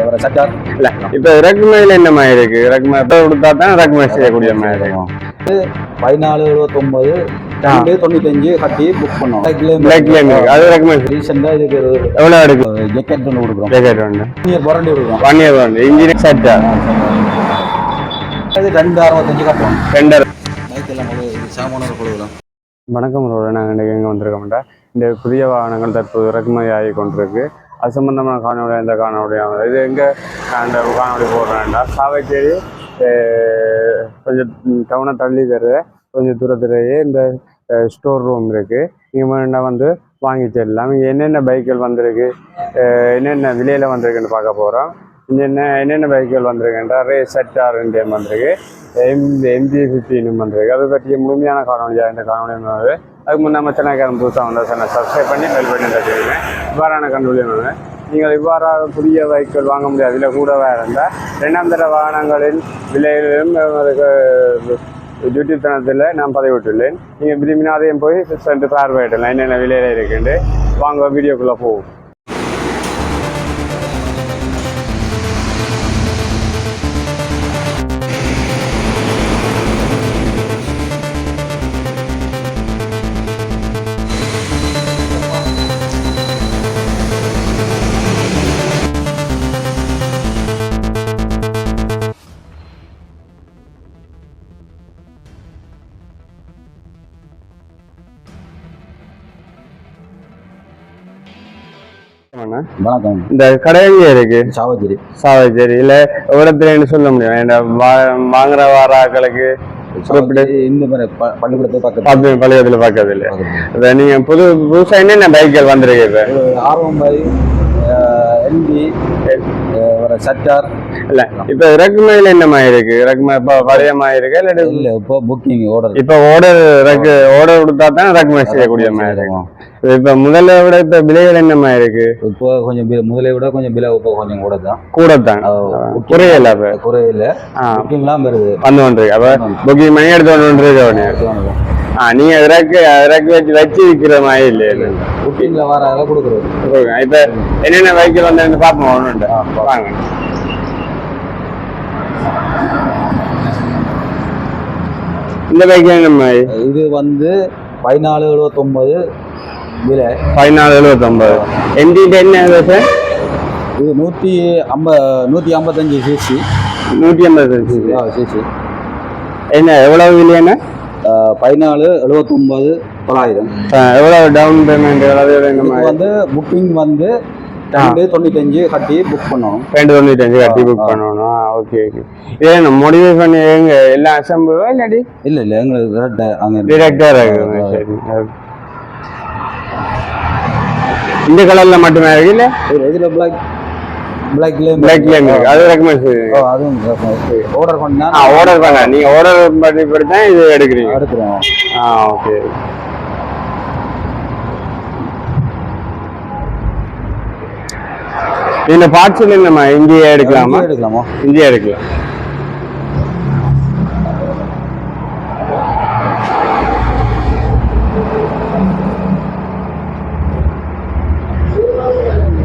ஒரு சட்டார் இல்ல இப்ப இறக்குமதியில என்ன மாதிரி இருக்கு? இறக்குமதி கொடுத்தா தான் இறக்குமதி செய்யக்கூடிய மாதிரி இருக்கும் பதினாலு எழுபத்தொம்பது ரெண்டு தொண்ணூத்தஞ்சு கட்டி புக் பண்ணோம். அது ரீசெண்டாக இதுக்கு எடுக்கு ஜெக்கெட் ஒன்று கொடுக்குறோம். ஜாக்கெட் ஒன்று நீர் புரண்டி கொடுக்குறோம். ஒன் இயர் ஒன்று இன்ஜினியர் செட்டா இது ரெண்டு அறுபத்தஞ்சு வணக்கம் ரோட நாங்கள் வந்திருக்கோம்டா? இந்த புதிய வாகனங்கள் தற்போது இறக்குமதி ஆகி கொண்டிருக்கு. அது சம்பந்தமான காணொலி இந்த காணொலி இது எங்கே அந்த காணொலி போடுறேன்டா? சாவைச்சேரி கொஞ்சம் டவுனை தள்ளி தருது கொஞ்சம் தூரத்துலேயே இந்த ஸ்டோர் ரூம் இருக்குது நீங்கள் வேணா வந்து வாங்கி செல்லலாம் இங்கே என்னென்ன பைக்குகள் வந்திருக்கு? என்னென்ன விலையில் வந்திருக்குன்னு பார்க்க போகிறோம் இங்கே என்ன என்னென்ன பைக்குகள் வந்திருக்குன்றா? ரே செட் ஆர் இண்டியன் வந்திருக்கு. எம் எம்ஜி ஃபிஃப்டின் வந்திருக்கு. அதை பற்றிய முழுமையான காணொலியாக இந்த காணொலி வந்து அதுக்கு முன்னே நம்ம சேனல்காரன் புதுசாக வந்தால் சேனல் சப்ஸ்கிரைப் பண்ணி பெல் பண்ணி தட்டுவீங்க இவ்வாறான கண்டுபிடி நீங்கள் இவ்வாறாக புதிய பைக்குகள் வாங்க முடியாது. இதில் கூடவே இருந்தால் இரண்டாம் தர வாகனங்களின் விலையிலும் அதுக்கு யூடியூப் தளத்தில் நான் பதிவிட்டுள்ளேன். நீங்கள் விரும்பினாதையும் போய் சென்று பார்வையிடலாம் என்னென்ன விலையில் இருக்குன்னு வாங்க வீடியோக்குள்ளே போகும். வணக்கம். இந்த கடையே இருக்கு? சாவச்சேரி சாவச்சேரி இல்லை இடத்துலன்னு சொல்ல முடியும்? வாங்குற வாராக்களுக்கு இந்த மாதிரி ப- பள்ளிக்கூடத்தை பக்கத்தில் பார்த்து பழையத்தில் பார்க்கறது இல்லை நீங்கள் புது புதுசாக என்னென்ன பைக்குகள் வந்திருக்கு இப்போ? ஆர்வம் பை ஒரு சட்டார் இல்லை இப்போ இறக்குமதியில் என்ன மாதிரி இருக்கு? இறக்குமதி இப்போ பழைய மாதிரி இருக்கு? இல்லாட்டி இல்லை இப்போ புக்கிங் ஆர்டர் இப்போ ஆர்டர் இறக்கு ஆர்டர் கொடுத்தா தான் இறக்குமதி செய்யக்கூடிய மாதிரி இருக்கும் இப்போ முதல்ல விட இப்போ விலைகள் என்ன மாதிரி இருக்கு? இப்போ கொஞ்சம் முதலை விட கொஞ்சம் பில இப்போ கொஞ்சம் கூட தான் கூட தான் குறையல இப்போ குறையில. புக்கிங்லாம் வருது. வந்து கொண்டிருக்கு. அப்போ புக்கிங் மணி எடுத்து வந்துருக்கு உடனே? ஆ நீங்க இறக்கு இறக்கு வச்சு வச்சு விற்கிற மாதிரி இல்லையா புக்கிங்ல வர அதை கொடுக்குறது. இப்ப என்னென்ன வெஹிக்கிள் வந்து பார்ப்போம். ஒன்று வாங்க. இந்த வெஹிக்கிள் நம்ம இது வந்து பதினாலு எழுபத்தொம்பது விலை. பதினாலு எழுபத்தொம்பது என்கிட்ட என்ன சார் இது நூற்றி ஐம்ப நூற்றி ஐம்பத்தஞ்சு சிசி நூற்றி ஐம்பது சிசி என்ன எவ்வளவு விலையான பதினாலு எழுபத்தொம்பது தொள்ளாயிரம். எவ்வளவு டவுன் பேமெண்ட் எவ்வளவு வந்து புக்கிங் வந்து ரெண்டு தொண்ணூத்தஞ்சு கட்டி புக் பண்ணணும். ரெண்டு தொண்ணூத்தஞ்சு கட்டி புக் பண்ணணும். ஓகே ஓகே நம்ம மோடிஃபை பண்ணி எங்க எல்லாம் அசம்பிளோ இல்லாட்டி? இல்லை இல்லை எங்களுக்கு கரெக்ட் அங்கே டிரெக்டா இருக்குது சரி okay. இந்த கலர்ல மட்டுமே இருக்கு இல்ல? இதில் பிளாக் பிளாக்ல இருக்கு. அது ரெக்கமெண்ட் அதுவும் ஆர்டர் பண்ணா ஆ ஆர்டர் பண்ண. நீங்க ஆர்டர் பண்ணி தான் இது எடுக்கிறீங்க. எடுத்துருவோம் ஆ ஓகே இந்த பார்ட்ஸ்ல நம்ம. இங்கேயே எடுக்கலாமா? எடுக்கலாமா? இங்கேயே எடுக்கலாம்.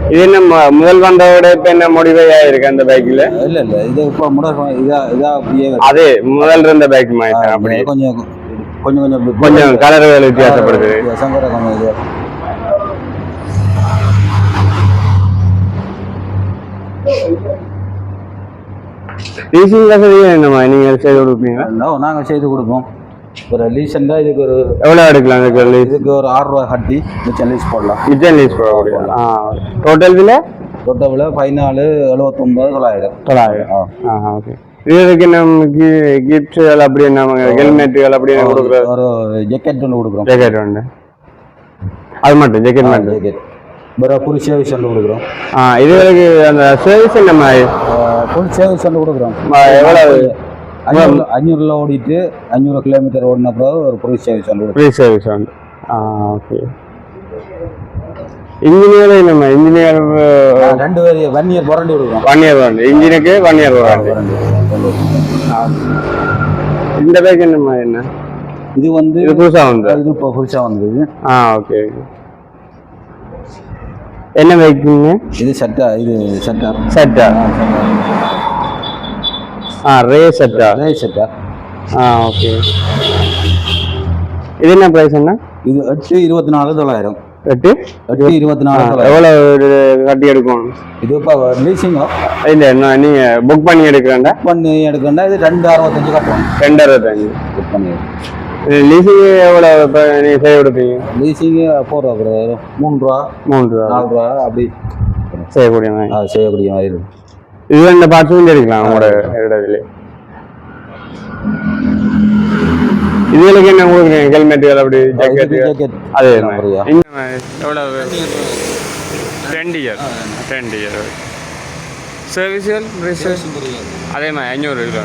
இது என்ன முதல் வந்தவோட இப்ப என்ன முடிவே இருக்கு அந்த பைக்ல இல்லை இல்லை. இது இப்போ முடர் இதா இதா அப்படியே அதே முதல் இருந்த பைக் மாதிரி தான் அப்படி கொஞ்சம் கொஞ்சம் கொஞ்சம் கொஞ்சம் கலர்கள் வித்தியாசப்படுது சங்கர கொஞ்சம் இது லீசிங் வசதி என்னமா நீங்க செய்து கொடுப்பீங்களா? நோ நாங்கள் செய்து கொடுப்போம். ஒரு ரீசெண்டாக இதுக்கு ஒரு எவ்வளவு எடுக்கலாம் அதுக்கு லீஸ் இதுக்கு ஒரு ஆறு ரூபா கட்டி மிச்சம் லீஸ் போடலாம். கிச்சன் லீஸ் போடக்கூடிய ஆ டோட்டல் பில்ல டோட்டவில் பதினாலு எழுபத்தொம்பது தொள்ளாயிரம். தொள்ளாயிரம். ஆ. ஆஹா ஓகே இதுக்கு நமக்கு கிஃப்ட்கள் அப்படி நம்ம ஹெல்மெட்டுகள் அப்படி என்ன கொடுக்குறது ஒரு ஜெக்கெட் ஒன்று கொடுக்குறோம். ஜாக்கெட் ஒன்று அது மட்டும் ஜாக்கெட் மட்டும். ஜெக்கெட் வேறு ஃபுல் சர்வீஸ் ஒன்று கொடுக்குறோம். ஆ இதுகளுக்கு அந்த சர்வீஸ் மாதிரி? ஃபுல் சர்வீஸ் ஒன்று கொடுக்குறோம். எவ்வளவு? அஞ்சூறு அஞ்சூறுல ஓடிட்டு அஞ்சூறு கிலோமீட்டர் ஓடின பிறகு ஒரு சர்வீஸ் ஒன்று கொடுக்குறோம். ஃப்ரீ சர்வீஸ் உண்டு ஆ ஓகே இன்ஜினியர் நம்ம இன்ஜினியர் ரெண்டு பேர் ஒன் இயர் வாரண்டி கொடுக்குறோம். ஒன் இயர் வாரண்டி இன்ஜினுக்கு ஒன் இயர் வாரண்டி இந்த பைக் என்ன என்ன? இது வந்து இது புதுசா வந்து இது இப்போ புதுசாக வந்தது. ஆ ஓகே ஓகே என்ன பைக்குங்க இது சட்டா இது சட்டா. செட்டா. ஆ ரே செட்டா. அதே சட்டா. Ah okay. இது என்ன ப்ரைஸ் என்ன இது எட்டு இருபத்தி நாலு தொள்ளாயிரம். எட்டு? எட்டு இருபத்தி நாலு எவ்வளோ கட்டி எடுக்கணும்? இது இப்போ லீசிங்கோ இல்லை நான் நீங்கள் புக் பண்ணி எடுக்கிறேன்டா பண்ணி எடுக்கணும்னா இது ரெண்டு அறுபத்தஞ்சு கட்டணும். ரெண்டு அறுபத்தஞ்சு. புக் பண்ணி லீசிங் எவ்வளோ இப்போ நீங்கள் செய்ய கொடுப்பீங்க? லீசிங்கு போடுறா பிரதர் மூணு ரூபா மூணு ரூபா. நாலு ரூபா அப்படி. செய்யக்கூடிய மாதிரி. அது செய்யக்கூடிய மாதிரி இருக்கும். இது ரெண்டு பார்ட்ஸும் எடுக்கலாம் உங்களோட இடத்துல இதுகளுக்கு என்ன கொடுக்குறீங்க? ஹெல்மெட்டுகள் அப்படி ஜாக்கெட் அதே எவ்வளவு ரெண்டு இயர் ரெண்டு இயர் சர்வீஸ்கள் அதே மாதிரி ஐநூறு கிலோ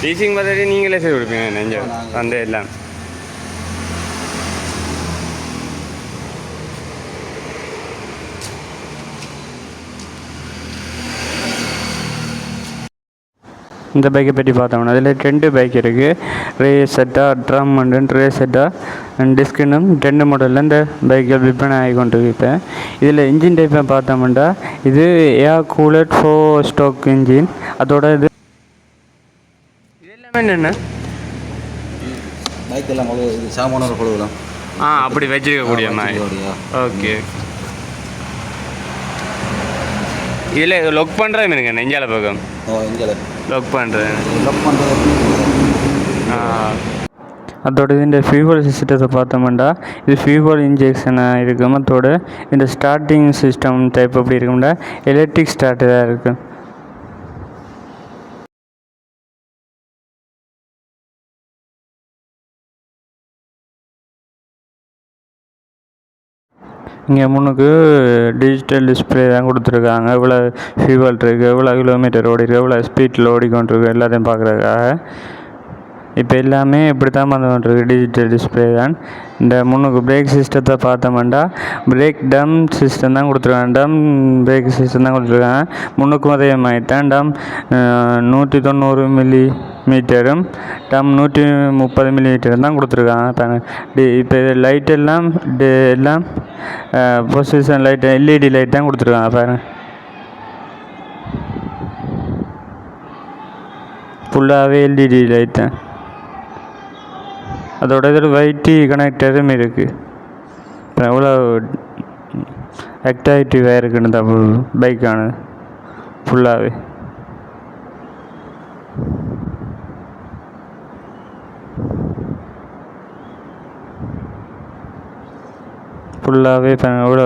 டீச்சிங் பற்றி நீங்களே செய்து கொடுப்பீங்க நெஞ்சம் அந்த எல்லாம் இந்த பைக்கை பற்றி பார்த்தோம்னா அதில் ரெண்டு பைக் இருக்குது ரே செட்டா ட்ரம் அண்ட் ரே செட்டா டிஸ்கினும் ரெண்டு மாடலில் இந்த பைக்கில் விற்பனை ஆகி கொண்டிருக்கு. இப்போ இதில் இன்ஜின் டைப்பை பார்த்தோம்னா இது air cooled four stroke engine அதோட இது எல்லாம் கொழு இது சாமானோட கொழுவலாம் ஆ அப்படி வச்சிருக்கக்கூடிய மாதிரி? ஓகே இதில் லொக் பண்ணுறேன் இருங்க நெஞ்சால பக்கம். லொக் பண்ணுறேன் லக் பண்ணுறது அதோட இந்த ஃபியூவல் சிஸ்டத்தை பார்த்தோம்னா இது ஃபியூவல் இன்ஜெக்ஷனாக இருக்கும். அதோட இந்த ஸ்டார்டிங் சிஸ்டம் டைப் எப்படி இருக்கும்னா எலக்ட்ரிக் ஸ்டார்ட் தான் இருக்கும் இங்கே முன்னுக்கு டிஜிட்டல் டிஸ்பிளே தான் கொடுத்துருக்காங்க. இவ்வளோ ஃபியூவல் இருக்குது இவ்வளோ கிலோமீட்டர் ஓடி இவ்வளோ ஸ்பீட்டில் ஓடிக்கொண்டிருக்கு எல்லாத்தையும் பார்க்குறதுக்காக. இப்போ எல்லாமே இப்படி தான் வந்து கொண்டிருக்கு டிஜிட்டல் டிஸ்பிளே தான். இந்த முன்னுக்கு பிரேக் சிஸ்டத்தை பார்த்தோம்னா பிரேக் டம் சிஸ்டம் தான் கொடுத்துருக்காங்க. டம் பிரேக் சிஸ்டம் தான் கொடுத்துருக்காங்க. முன்னுக்கும் அதே மாதிரி தான் டம் நூற்றி தொண்ணூறு மில்லி மீட்டரும் டம் நூற்றி முப்பது மில்லி மீட்டரும் தான் கொடுத்துருக்காங்க. டி- இப்போ இது லைட் எல்லாம் எல்லாம் பொசிஷன் லைட்டு எல்இடி லைட் தான் கொடுத்துருக்காங்க பாருங்க. ஃபுல்லாகவே எல்இடி லைட் தான். அதோட இதில் வைட்டி கனெக்டரும் இருக்குது இப்போ எவ்வளோ ஆக்டிவிட்டிவாக இருக்குன்னு தான் பைக்கானது ஃபுல்லாகவே ஃபுல்லாகவே இப்போ எவ்வளோ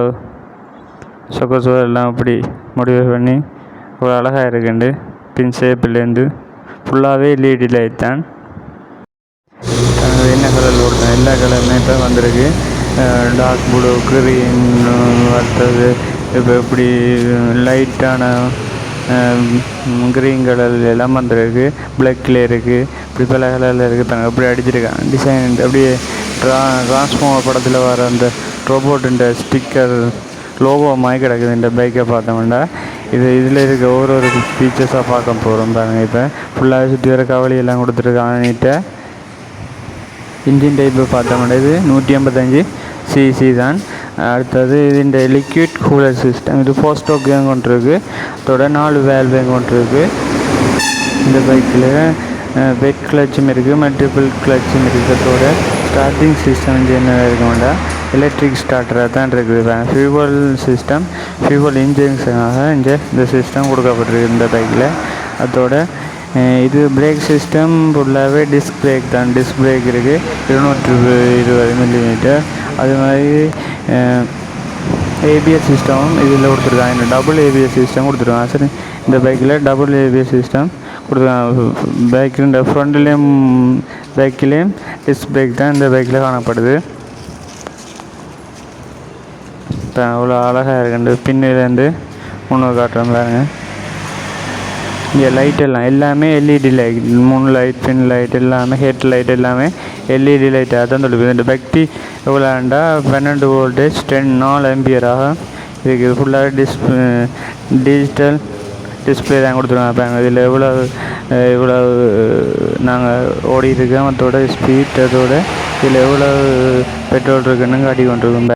சொக்க சுவர் எல்லாம் அப்படி முடிவு பண்ணி ஒரு அழகாக இருக்குண்டு. பின் ஷேப்லேருந்து ஃபுல்லாகவே எல்இடி லைட் தான். என்ன கலரில் ஓடுறேன் எல்லா கலருமே இப்போ வந்திருக்கு. டார்க் ப்ளூ க்ரீன் அடுத்தது இப்போ இப்படி லைட்டான க்ரீன் கலர் எல்லாம் வந்திருக்கு. பிளாக்ல இருக்குது இப்படி பல கலரில் இருக்குது இப்போ அப்படி அடிச்சிருக்காங்க. டிசைன் அப்படியே ட்ரா டிரான்ஸ்ஃபார்மர் படத்தில் வர அந்த ரோபோட்டுன்ற ஸ்டிக்கர் லோகோ மாதிரி கிடக்குது. இந்த பைக்கை பார்த்தோம்னா இது இதில் இருக்க ஒரு ஒரு ஃபீச்சர்ஸாக பார்க்க போகிறோம் பாருங்கள் இப்போ. ஃபுல்லாக சுற்றி வர கவலையெல்லாம் கொடுத்துருக்காங்க நீட்டை இன்ஜின் டைப்பு பார்த்தோம்னா இது? நூற்றி ஐம்பத்தஞ்சு சிசி தான். அடுத்தது இதுஇந்த லிக்விட் கூலர் சிஸ்டம் இது ஃபோர் ஸ்டோக் கொண்டிருக்கு அதோட நாலு வேல் கொண்டிருக்கு இந்த பைக்கில் பெட் கிளச்சும் இருக்குது மல்டிபிள் கிளச்சும் இருக்குது அதோட ஸ்டார்டிங் சிஸ்டம் வந்து என்ன இருக்கும்டா எலக்ட்ரிக் ஸ்டார்டராக தான் இருக்குது. ஃபியூவல் சிஸ்டம் ஃபியூவல் இன்ஜெக்ஷனாக இங்கே இந்த சிஸ்டம் கொடுக்கப்பட்டிருக்கு இந்த பைக்கில் அதோட இது பிரேக் சிஸ்டம் ஃபுல்லாகவே டிஸ்க் பிரேக் தான். டிஸ்க் பிரேக் இருக்குது இருநூற்றி இருபது மில்லிமீட்டர் அது மாதிரி ஏபிஎஸ் சிஸ்டமும் இதில் கொடுத்துருக்காங்க. இந்த டபுள் ஏபிஎஸ் சிஸ்டம் கொடுத்துருக்காங்க. சரி இந்த பைக்கில் டபுள் ஏபிஎஸ் சிஸ்டம் கொடுத்துருக்காங்க. பைக்கில் இந்த ஃப்ரண்ட்லேயும் பைக்கிலேயும் டிஸ்க் பிரேக் தான் இந்த பைக்கில் காணப்படுது. இப்போ அவ்வளோ அழகாக இருக்குண்டு. பின்னிலேருந்து முன்னூறு காட்டுறோம் பாருங்க. இங்கே லைட் எல்லாம் எல்லாமே எல்இடி லைட் மூணு லைட் பின் லைட் எல்லாமே ஹெட் லைட் எல்லாமே எல்இடி லைட் அதான் சொல்லுது இந்த பக்தி எவ்வளோண்டா பன்னெண்டு வோல்டேஜ் டென் நாலு எம்பியராக இதுக்கு ஃபுல்லாக டிஸ்பிளே டிஜிட்டல் டிஸ்பிளே தான் கொடுத்துருவாங்க பாருங்க. இதில் எவ்வளோ எவ்வளோ நாங்கள் ஓடிட்டுருக்கோம் அதோட ஸ்பீட் அதோட இதில் எவ்வளோ பெட்ரோல் இருக்குன்னு காட்டி கொண்டிருக்கோம்.